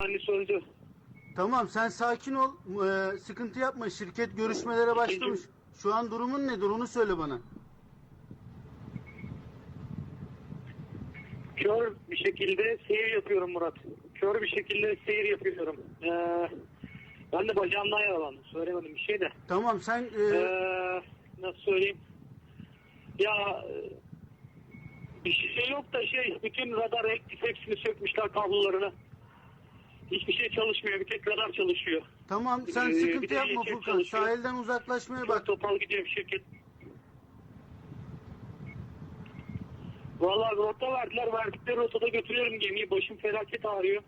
Annesi öldü. Tamam sen sakin ol. Ee, sıkıntı yapma. Şirket görüşmelere başlamış. Şu an durumun nedir onu söyle bana. Kör bir şekilde seyir yapıyorum Murat. Kör bir şekilde seyir yapıyorum. Ee, ben de bacağımdan yaralandım. Söylemedim bir şey de. Tamam sen e, Ee, nasıl söyleyeyim? Ya e, bir şey yok da şey bütün radar aktif hepsini sökmüşler kablolarını. Hiçbir şey çalışmıyor. Bir tek radar çalışıyor. tamam sen Ee, sıkıntı de yapma şirket Furkan. çalışıyor. Sahilden uzaklaşmaya Çok bak. topal gidiyor bir şirket. Vallahi rota verdiler. Verdikleri rotada götürüyorum gemiyi. Başım felaket ağrıyor.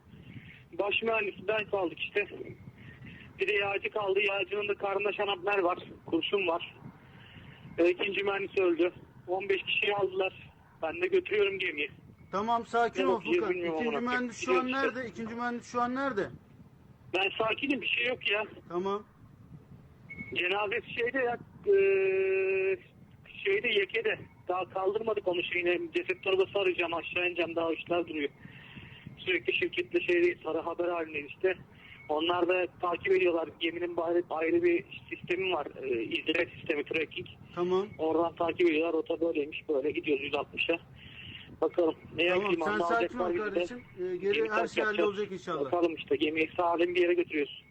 Baş mühendisinden kaldık işte. Bir de yağcı kaldı. Yağcının da karnında şanapner var. Kurşun var. E, ikinci mühendis öldü. 15 kişiyi aldılar. Ben de götürüyorum gemiyi. Tamam sakin ol Furkan. İkinci mühendis şu an nerede? İkinci mühendis şu an nerede? Ben sakinim bir şey yok ya. Tamam. Cenazesi şeyde ya eee, şeyde yekede. Daha kaldırmadık onu şeyine. Ceset torbası arayacağım aşağı ineceğim daha işler duruyor. Sürekli şirketle şeyde sarı haber halindeyiz işte. Onlar da takip ediyorlar. Geminin ayrı, ayrı bir sistemi var. E, izleme sistemi tracking. Tamam. Oradan takip ediyorlar. Rota böyleymiş. Böyle gidiyoruz 160'a. Bakalım. Ne Tamam yapayım sen sakin ol kardeşim. Ee, geri her şey hallolacak inşallah. Bakalım işte gemiyi salim bir yere götürüyoruz.